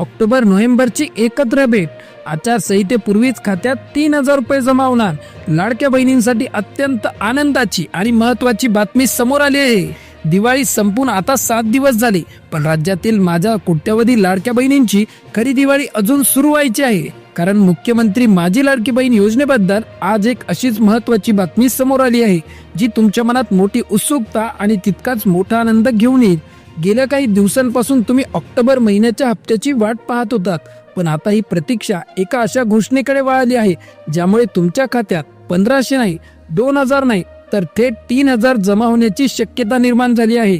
October नोव्हेंबरची एकत्र भेट. आचारसंहितेपूर्वीच खात्यात तीन हजार रुपये जमा होणार. लाडक्या बहिणींसाठी अत्यंत आनंदाची आणि महत्वाची बातमी समोर आली आहे. दिवाळी संपून आता सात दिवस झाले पण राज्यातील माझ्या कोट्यवधी लाडक्या बहिणींची खरी दिवाळी अजून सुरू व्हायची आहे. कारण मुख्यमंत्री माझी लाडकी बहीण योजनेबद्दल आज एक अशीच महत्वाची बातमी समोर आली आहे जी तुमच्या मनात मोठी उत्सुकता आणि तितकाच मोठा आनंद घेऊन येईल. गेल्या काही दिवसांपासून तुम्ही ऑक्टोबर महिन्याच्या हप्त्याची वाट पाहत होतात पण आता ही प्रतीक्षा एका अशा घोषणेकडे वळाली आहे ज्यामुळे तुमच्या खात्यात पंधराशे नाही दोन हजार नाही तर थेट तीन हजार जमा होण्याची शक्यता निर्माण झाली आहे.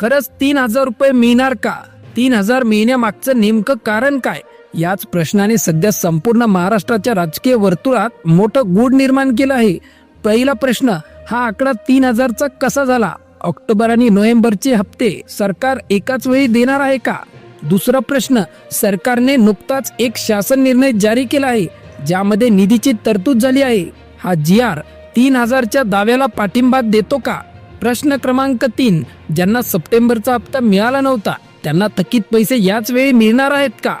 खरंच तीन हजार रुपये मिळणार का? तीन हजार मिळण्यामागचं नेमकं कारण काय? याच प्रश्नाने सध्या संपूर्ण महाराष्ट्राच्या राजकीय वर्तुळात मोठं गूढ निर्माण केलं आहे. पहिला प्रश्न हा आकडा तीन हजारचा कसा झाला? ऑक्टोबर आणि नोव्हेंबरचे हप्ते सरकार एकाच वेळी देणार आहे का? दुसरा प्रश्न सरकारने नुकताच एक शासन निर्णय जारी केला आहे ज्यामध्ये निधीची तरतूद झाली आहे. हा जी आर तीन हजारच्या दाव्याला पाठिंबा देतो का? प्रश्न क्रमांक तीन ज्यांना सप्टेंबरचा हप्ता मिळाला नव्हता त्यांना थकीत पैसे याच वेळी मिळणार आहेत का?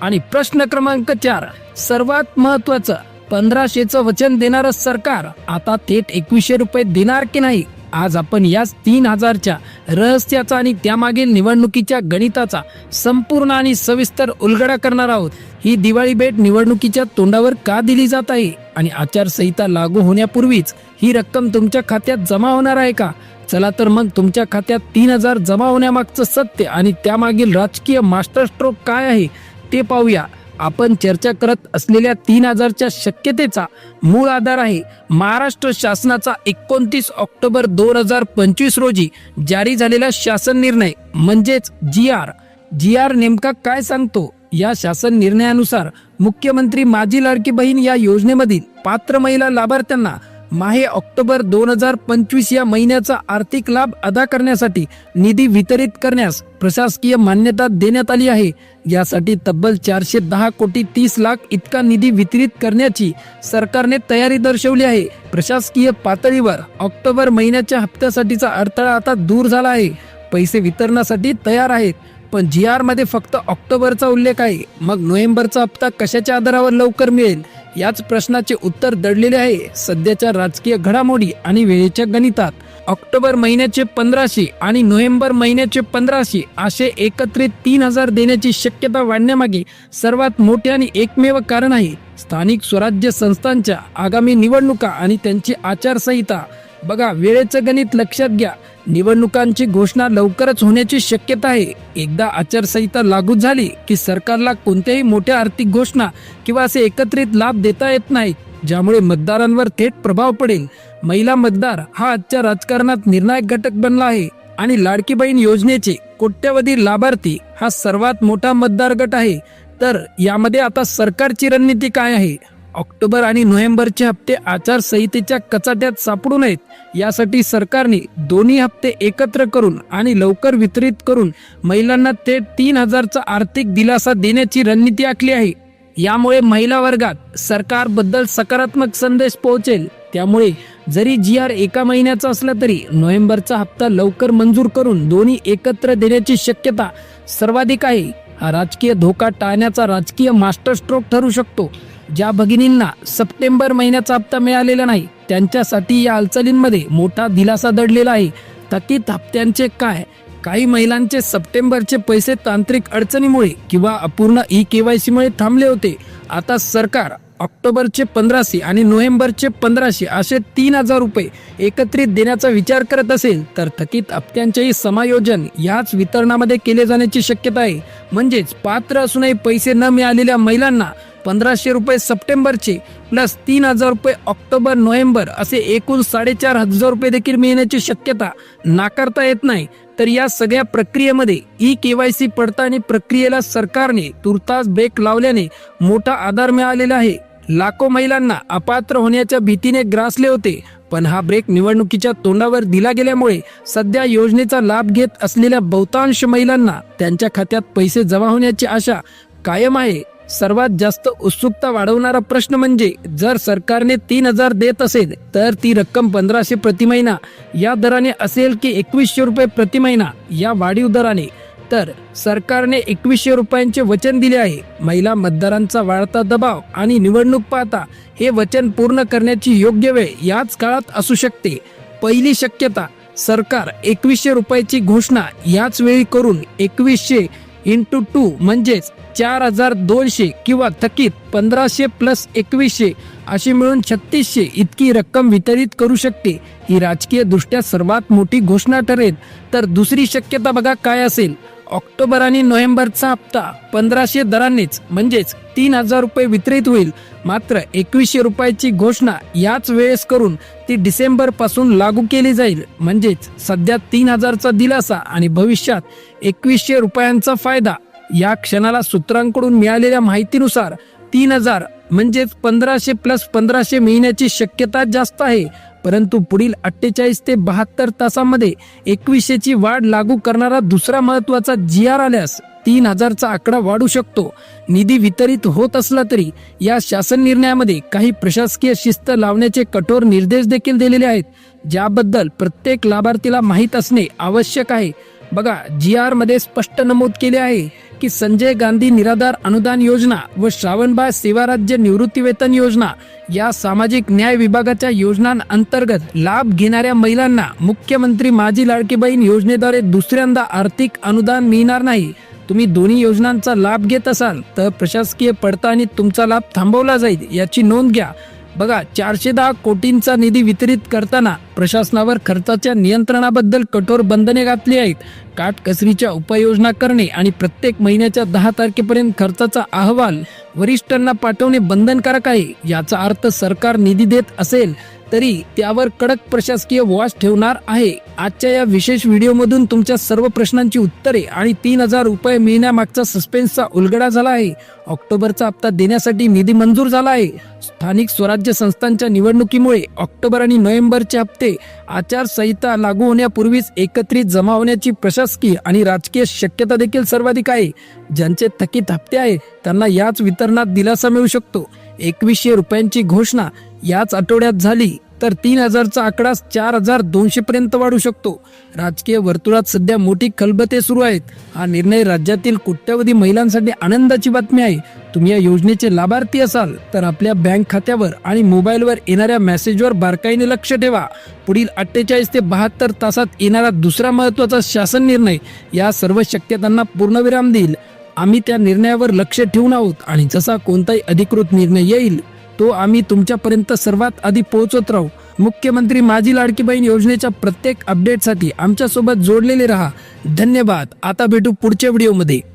आणि प्रश्न क्रमांक चार सर्वात महत्वाचं पंधराशेचं वचन देणारं सरकार आता थेट एकवीसशे रुपये देणार की नाही? आज आपण याच तीन हजारच्या रहस्याचा आणि त्यामागील निवडणुकीच्या गणिताचा संपूर्ण आणि सविस्तर उलगडा करणार आहोत. ही दिवाळी भेट निवडणुकीच्या तोंडावर का दिली जात आहे आणि आचारसंहिता लागू होण्यापूर्वीच ही रक्कम तुमच्या खात्यात जमा होणार आहे का? चला तर मग तुमच्या खात्यात तीन हजार जमा होण्यामागचं सत्य आणि त्यामागील राजकीय मास्टर स्ट्रोक काय आहे ते पाहूया. आपण चर्चा करत असलेल्या तीन हजारच्या शक्यतेचा मूळ आधार आहे महाराष्ट्र शासनाचा एकोणतीस ऑक्टोबर दोन हजार पंचवीस रोजी जारी झालेला शासन निर्णय. म्हणजेच जी आर. जी आर नेमका काय सांगतो? या शासन निर्णयानुसार मुख्यमंत्री माझी लाडकी बहीण या योजनेमधील पात्र महिला लाभार्थ्यांना माहे ऑक्टोबर दोन हजार पंचवीस या महिन्याचा आर्थिक लाभ अदा करण्यासाठी निधी वितरित करण्यास प्रशासकीय मान्यता देण्यात आली आहे. यासाठी तब्बल चारशे दहा कोटी तीस लाख इतका निधी वितरित करण्याची सरकारने तयारी दर्शवली आहे. प्रशासकीय पातळीवर ऑक्टोबर महिन्याच्या हप्त्यासाठीचा अडथळा आता दूर झाला आहे. पैसे वितरणासाठी तयार आहेत पण जी आरमध्ये फक्त ऑक्टोबरचा उल्लेख आहे. मग नोव्हेंबरचा हप्ता कशाच्या आधारावर लवकर मिळेल? याच प्रश्नाचे उत्तर दडलेले आहे सध्याच्या राजकीय घडामोडी आणि वेळेच्या गणितात. ऑक्टोबर महिन्याचे पंधराशे आणि नोव्हेंबर महिन्याचे पंधराशे असे एकत्रित तीन हजार देण्याची शक्यता वाढण्यामागे सर्वात मोठे आणि एकमेव कारण आहे स्थानिक स्वराज्य संस्थांच्या आगामी निवडणुका आणि त्यांची आचारसंहिता. बघा वेळेचं गणित लक्षात घ्या. निवडणुकांची घोषणा लवकरच होण्याची शक्यता आहे. एकदा आचारसंहिता लागू झाली की सरकारला कोणत्याही मोठ्या आर्थिक घोषणा किंवा असे एकत्रित लाभ देता येत नाहीत ज्यामुळे मतदारांवर थेट प्रभाव पडेल. महिला मतदार हा आजच्या राजकारणात निर्णायक घटक बनला आहे आणि लाडकी बहीण योजनेचे कोट्यवधी लाभार्थी हा सर्वात मोठा मतदार गट आहे. तर यामध्ये आता सरकारची रणनीती काय आहे? ऑक्टोबर आणि नोव्हेंबरचे हप्ते आचारसंहितेच्या कचाट्यात सापडू नयेत. यासाठी सरकारने दोन्ही हप्ते एकत्र करून आणि लवकर वितरित करून महिलांना थेट तीन हजारचा आर्थिक दिलासा देण्याची रणनीती आखली आहे. यामुळे महिला वर्गात सरकारबद्दल सकारात्मक संदेश पोहोचेल. त्यामुळे जरी जी आर एका महिन्याचा असला तरी नोव्हेंबरचा हप्ता लवकर मंजूर करून दोन्ही एकत्र देण्याची शक्यता सर्वाधिक आहे. हा राजकीय धोका टाळण्याचा राजकीय मास्टर स्ट्रोक ठरू शकतो. ज्या भगिनींना सप्टेंबर महिन्याचा हप्ता मिळालेला नाही त्यांच्यासाठी या हालचालींमध्ये मोठा दिलासा दडलेला आहे. थकीत हप्त्यांचे काय? काही महिलांचे सप्टेंबरचे पैसे तांत्रिक अडचणीमुळे किंवा अपूर्ण ई के वाय सीमुळे थांबले होते. आता सरकार ऑक्टोबरचे पंधराशे आणि नोव्हेंबरचे पंधराशे असे तीन हजार रुपये एकत्रित देण्याचा विचार करत असेल तर थकीत हप्त्यांचेही समायोजन याच वितरणामध्ये केले जाण्याची शक्यता आहे. म्हणजेच पात्र असूनही पैसे न मिळालेल्या महिलांना पंधराशे रुपये सप्टेंबरचे प्लस तीन हजार रुपये ऑक्टोबर नोव्हेंबर असे एकूण साडेचार हजार रुपये देखील मिळण्याची शक्यता नाकारता येत नाही. तर या सगळ्या प्रक्रियेमध्ये ई के वाय सी पडताळणी प्रक्रियेला सरकारने तुर्तास ब्रेक लावल्याने मोठा आधार मिळालेला आहे. लाखो महिलांना अपात्र होण्याच्या भीतीने ग्रासले होते पण हा ब्रेक निवडणुकीच्या तोंडावर दिला गेल्यामुळे सध्या योजनेचा लाभ घेत असलेल्या बहुतांश महिलांना त्यांच्या खात्यात पैसे जमा होण्याची आशा कायम आहे. सर्वात जास्त उत्सुकता वाढवणारा प्रश्न म्हणजे जर सरकारने तीन हजार देत असेल तर ती रक्कम पंधराशे प्रति महिना या दराने असेल की एकवीसशे रुपये प्रति महिना या वाढीव दराने. तर सरकारने एकवीसशे रुपयांचे वचन दिले आहे. महिला मतदारांचा वाढता दबाव आणि निवडणूक पाहता हे वचन पूर्ण करण्याची योग्य वेळ याच काळात असू शकते. पहिली शक्यता सरकार एकवीसशे रुपयाची घोषणा याच वेळी करून एकवीसशे इंटू टू म्हणजेच चार हजार दोनशे किंवा थकीत पंधराशे प्लस एकवीसशे अशी मिळून छत्तीसशे इतकी रक्कम वितरित करू शकते. ही राजकीय दृष्ट्या सर्वात मोठी घोषणा ठरेल. तर दुसरी शक्यता बघा काय असेल? ऑक्टोबर आणि नोव्हेंबरचा हप्ता पंधराशे दरांनीच म्हणजेच तीन हजार रुपये वितरित होईल. मात्र एकवीसशे रुपयाची घोषणा याच वेळेस करून ती डिसेंबरपासून लागू केली जाईल. म्हणजेच सध्या तीन हजारचा दिलासा आणि भविष्यात एकवीसशे रुपयांचा फायदा या क्षणाला सूत्रांकडून मिळालेल्या माहितीनुसार तीन हजार म्हणजेच पंधराशे प्लस पंधराशे मिळण्याची शक्यता जास्त आहे. परंतु पुढील अठ्ठेचाळीस ते बहात्तर तासामध्ये एकवीसशेची वाढ लागू करणारा दुसरा महत्त्वाचा जी आर आल्यास तीन हजारचा आकडा वाढू शकतो. निधी वितरित होत असला तरी या शासन निर्णयामध्ये काही प्रशासकीय शिस्त लावण्याचे कठोर निर्देश देखील दिलेले आहेत. ज्याबद्दल प्रत्येक लाभार्थीला माहीत असणे आवश्यक आहे. बघा जी आरमध्ये स्पष्ट नमूद केले आहे. की संजय गांधी निराधार अनुदान योजना व श्रावणबाळ सेवा राज्य निवृत्ती वेतन योजना या सामाजिक न्याय विभागाच्या योजनांअंतर्गत लाभ घेणाऱ्या महिलांना मुख्यमंत्री माझी लाडकी बहीण योजनेद्वारे दुसऱ्यांदा आर्थिक अनुदान मिळणार नाही. तुम्ही दोन्ही योजनांचा लाभ घेत असाल तर प्रशासकीय पडताळणीत तुमचा लाभ थांबवला जाईल याची नोंद घ्या. बघा चारशे दहा कोटींचा निधी वितरित करताना प्रशासनावर खर्चाच्या नियंत्रणाबद्दल कठोर बंधने घातली आहेत. काटकसरीच्या उपाययोजना करणे आणि प्रत्येक महिन्याच्या दहा तारखेपर्यंत खर्चाचा अहवाल वरिष्ठांना पाठवणे बंधनकारक आहे. याचा अर्थ सरकार निधी देत असेल तरी त्यावर कडक प्रशासकीय वॉच ठेवणार आहे. आजच्या या विशेष व्हिडिओमधून तुमच्या सर्व प्रश्नांची उत्तरे आणि तीन हजार रुपये मिळण्यामागचा सस्पेन्सचा उलगडा झाला आहे. ऑक्टोबरचा हप्ता देण्यासाठी निधी मंजूर झाला आहे. स्थानिक स्वराज्य संस्थांच्या निवडणुकीमुळे ऑक्टोबर आणि नोव्हेंबरचे हप्ते आचारसंहिता लागू होण्यापूर्वीच एकत्रित जमा होण्याची प्रशासकीय आणि राजकीय शक्यता देखील सर्वाधिक आहे. ज्यांचे थकीत हप्ते आहे त्यांना याच वितरणात दिलासा मिळू शकतो. एकवीसशे रुपयांची घोषणा याच आठवड्यात झाली तर तीन हजारचा आकडा चार हजार दोनशे पर्यंत वाढू शकतो. राजकीय वर्तुळात सध्या मोठी खलबते सुरू आहेत. हा निर्णय राज्यातील कोट्यवधी महिलांसाठी आनंदाची बातमी आहे. तुम्ही या योजनेचे लाभार्थी असाल तर आपल्या बँक खात्यावर आणि मोबाईलवर येणाऱ्या मेसेजवर बारकाईने लक्ष ठेवा. पुढील अठ्ठेचाळीस ते बहात्तर तासात येणारा दुसरा महत्त्वाचा शासन निर्णय या सर्व शक्यतांना पूर्णविराम देईल. आम्ही त्या निर्णयावर लक्ष ठेवून आहोत आणि जसा कोणताही अधिकृत निर्णय येईल तो आम्ही तुमच्यापर्यंत सर्वात आधी पोहोचत राहू. मुख्यमंत्री माझी लाडकी बहीण योजनेच्या प्रत्येक अपडेटसाठी आमच्यासोबत जोडलेले राहा. धन्यवाद. आता भेटू पुढच्या व्हिडिओमध्ये